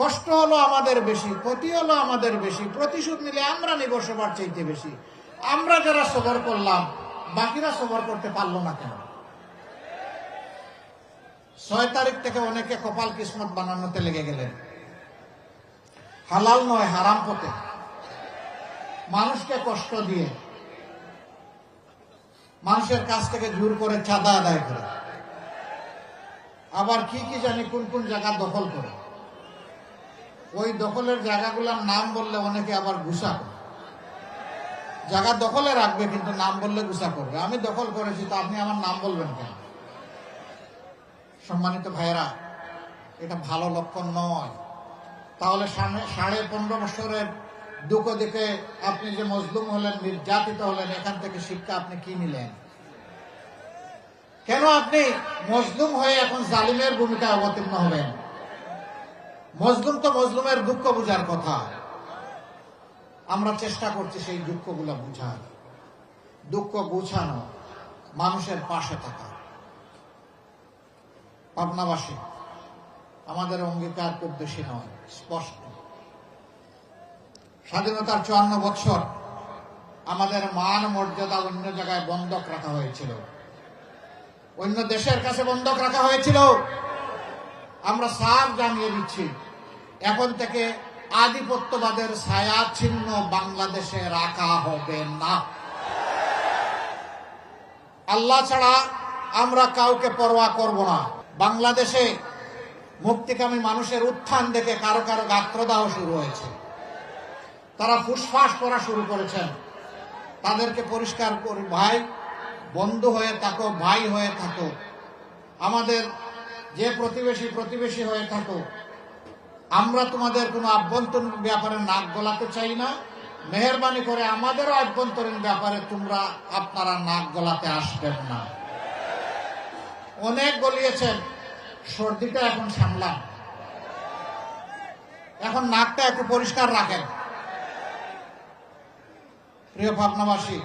কষ্ট হলো আমাদের বেশি, ক্ষতি হলো আমাদের বেশি, প্রতিশোধ নিলে আমরা নিব সবার চাইতে বেশি। আমরা যারা সবর করলাম, বাকিরা সবর করতে পারল না কেন? ছয় তারিখ থেকে অনেকে কপাল কিসমত বানানোতে লেগে গেলেন। হালাল নয়, হারাম পথে। মানুষকে কষ্ট দিয়ে, মানুষের কাছ থেকে জোর করে চাঁদা আদায় করে। আবার কি কি জানি কোন কোন জায়গা দখল করে। ওই দখলের জায়গাগুলোর নাম বললে অনেকে আবার গুসা করে। জায়গা দখলে রাখবে, কিন্তু নাম বললে গুসা করবে। আমি দখল করেছি, তো আপনি আমার নাম বলবেন কেন? সম্মানিত ভাইয়েরা, এটা ভালো লক্ষণ নয়। তাহলে সাড়ে পনেরো বছরের দুঃখ দেখে আপনি যে মজলুম হলেন, নির্যাতিত হলেন, এখান থেকে শিক্ষা আপনি কি নিলেন? কেন আপনি মজলুম হয়ে এখন জালিমের ভূমিকায় অবতীর্ণ হবেন মজলুম তো মজলুমের দুঃখ বুঝার কথা। আমরা চেষ্টা করছি সেই দুঃখগুলো বুঝার। দুঃখ বুঝানো মানুষের পাশে থাকা। পাবনাবাসী, আমাদের অঙ্গীকার খুব বেশি নয়, স্পষ্ট। স্বাধীনতার চুয়ান্ন বছর আমাদের মান, মর্যাদা অন্য জায়গায় বন্ধক রাখা হয়েছিল। অন্য দেশের কাছে বন্ধক রাখা হয়েছিল। আমরা সাফ জানিয়ে দিচ্ছি এখন থেকে আধিপত্যবাদের ছায়া চিহ্ন বাংলাদেশে রাখা হবে না। আল্লাহ ছাড়া আমরা কাউকে পরোয়া করব না। বাংলাদেশে মুক্তিকামী মানুষের উত্থান দেখে কারও কারও গাত্রদাহ শুরু হয়েছে। তারা ফুসফাস করা শুরু করেছেন। তাদেরকে পরিষ্কার করি, ভাই, বন্ধু হয়ে থাকো, ভাই হয়ে থাকো। আমাদের যে প্রতিবেশী প্রতিবেশী হয়ে থাকো আমরা তোমাদের কোনো আভ্যন্তরীণ ব্যাপারে নাক গলাতে চাই না। মেহরবানি করে আমাদেরও আভ্যন্তরীণ ব্যাপারে তোমরা আপনারা নাক গলাতে আসবেন না। অনেক গলিয়েছেন, সর্দিটা এখন সামলান। এখন নাকটা একটু পরিষ্কার রাখেন। প্রিয় ভাবনাবাসী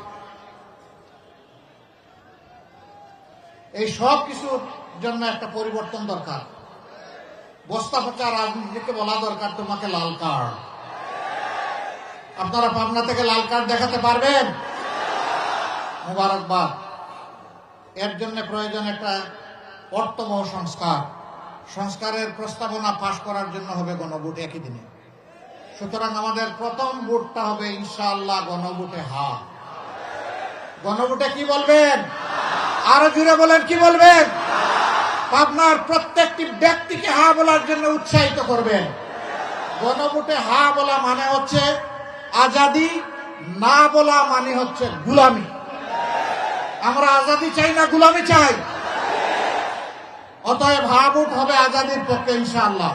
এই সব কিছুর জন্য একটা পরিবর্তন দরকার। বস্তা পচা রাজনীতিকে বলা দরকার তোমাকে লাল কার্ড। আপনারা পাবনা থেকে লাল কার্ড দেখাতে পারবেন? মুবারকবাদ। এর জন্য প্রয়োজন একটা অর্থবহ সংস্কার। সংস্কারের প্রস্তাবনা পাশ করার জন্য হবে গণভোট একই দিনে। সুতরাং আমাদের প্রথম ভোটটা হবে ইনশাআল্লাহ গণভোটে হা গণভোটে কি বলবেন? আরও জুড়ে বলেন, কি বলবেন? আপনার প্রত্যেকটি ব্যক্তিকে হা বলার জন্য উৎসাহিত করবেন। গণভোটে হা বলা মানে হচ্ছে আজাদি, না বলা মানে হচ্ছে গুলামি। আমরা আজাদি চাই না গুলামি চাই? অতএব হা ভোট হবে আজাদির পক্ষে ইনশাআল্লাহ।